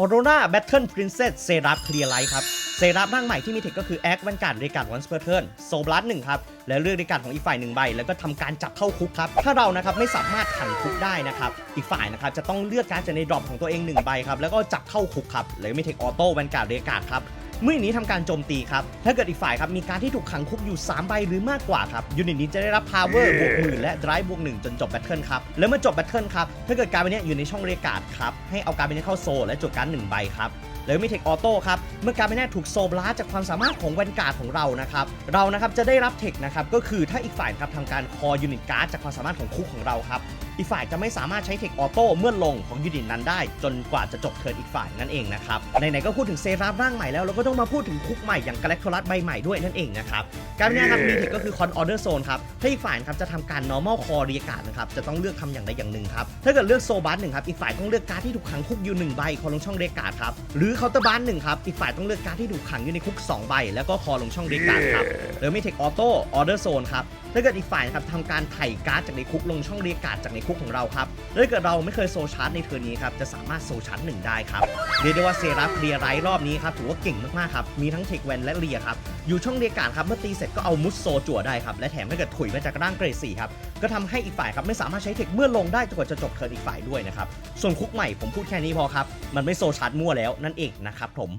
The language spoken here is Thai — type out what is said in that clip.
ออโรราแบทเทิลพรินเซสเซรัฟเคลียร์ไลท์ครับ เซรัฟร่างใหม่ที่มีเทคก็คือแอควันการ์ดเรการ์ดวันสเปอร์เทิร์นโซบลัสหนึ่งครับ และเลือกเรการ์ดของอีกฝ่ายหนึ่งใบ แล้วก็ทำการจับเข้าคุกครับ ถ้าเรานะครับไม่สามารถขันคุกได้นะครับ อีกฝ่ายนะครับจะต้องเลือกการ์ดจากในดรอปของตัวเองหนึ่งใบครับ แล้วก็จับเข้าคุกครับแล้วมีเทคออโต้วันการ์ดเรการ์ดครับ เมื่อนี้ทำการโจมตีครับ ถ้าเกิดอีกฝ่ายครับมีการที่ถูกขังคุกอยู่ 3 ใบหรือมากกว่าครับ ยูนิตนี้จะได้รับ power บวกหมื่นและ drive บวกหนึ่งจนจบแบทเทิลครับ แล้วเมื่อจบแบทเทิลครับ ถ้าเกิดการ์ดใบเนี้ยอยู่ในช่องเรียกการ์ดครับ ให้เอาการ์ดใบนี้เข้าโซลและจดการ์ดหนึ่งใบครับแล้วมีเทคออโต้ครับ เมื่อการ์ดใบเนี้ยถูกโซบลาสจากความสามารถของแวนการ์ดของเรานะครับ เรานะครับจะได้รับเทคนะครับ ก็คือถ้าอีกฝ่ายครับทำการคอยูนิตการ์ดจากความสามารถของคุกของเราครับ อีกฝ่ายจะไม่สามารถใช้เทคออโต้เมื่อลงของยูนิตนั้นได้ จนกว่าจะจบเทิร์นอีกฝ่ายนั่นเองนะครับ ไหนๆก็พูดถึงเซราฟร่างใหม่แล้วเราก็ต้องมาพูดถึงคุกใหม่อย่างกาแล็กโทรัสใบใหม่ด้วยนั่นเองนะครับการนี้ครับมีเทคก็คือคอนออเดอร์โซนครับถ้าอีกฝ่ายครับจะทำการ normal core เรียกการ์ดนะครับจะต้องเลือกทำอย่างใดอย่างหนึ่งครับถ้าเกิดเลือกโซบัสหนึ่งครับอีกฝ่ายต้องเลือกการ์ดที่ถูกขังคุกอยู่หนึ่งใบคอลงช่องเรียกการ์ดครับหรือเคาน์เตอร์บัสหนึ่งครับอีกฝ่ายต้องเลือกการ์ดที่ถูกขังอยู่ในคุกสองใบแล้วก็คอลงช่องเรียกการ์ดครับหรือมีเทคออโต้ออเดอร์โซนครับถ้าเกิดอีกฝ่ายครับทำการไถ่การ์ดจากในคุกลงช่องเรียกการ์ดจากในคุกของเราครับแล้วถ้าเกิดเราไม่เคยโซชาร์จในเทอร์นนี้ครับจะสามารถโซชาร์จหนึ่งได้ครับเรียกได้ว่าเซราฟเรียไรรอบนี้ครับถือว่าเก่งมากๆครับมีทั้งเทคแวนและเรียครับอยู่ช่องเรียกการ์ดครับเมื่อตีเสร็จก็เอามุสโซจั่วได้ครับและแถมถ้าเกิดถุยมาจากร่างเกรดสี่ครับก็ทำให้อีกฝ่ายครับไม่สามารถใช้เทคเมื่อลงได้จนกว่าจะจบเทิร์นอีกฝ่ายด้วยนะครับส่วนคุกใหม่ผมพูดแค่นี้พอครับมันไม่โซชาร์จมั่วแล้วนั่นเองนะครับผม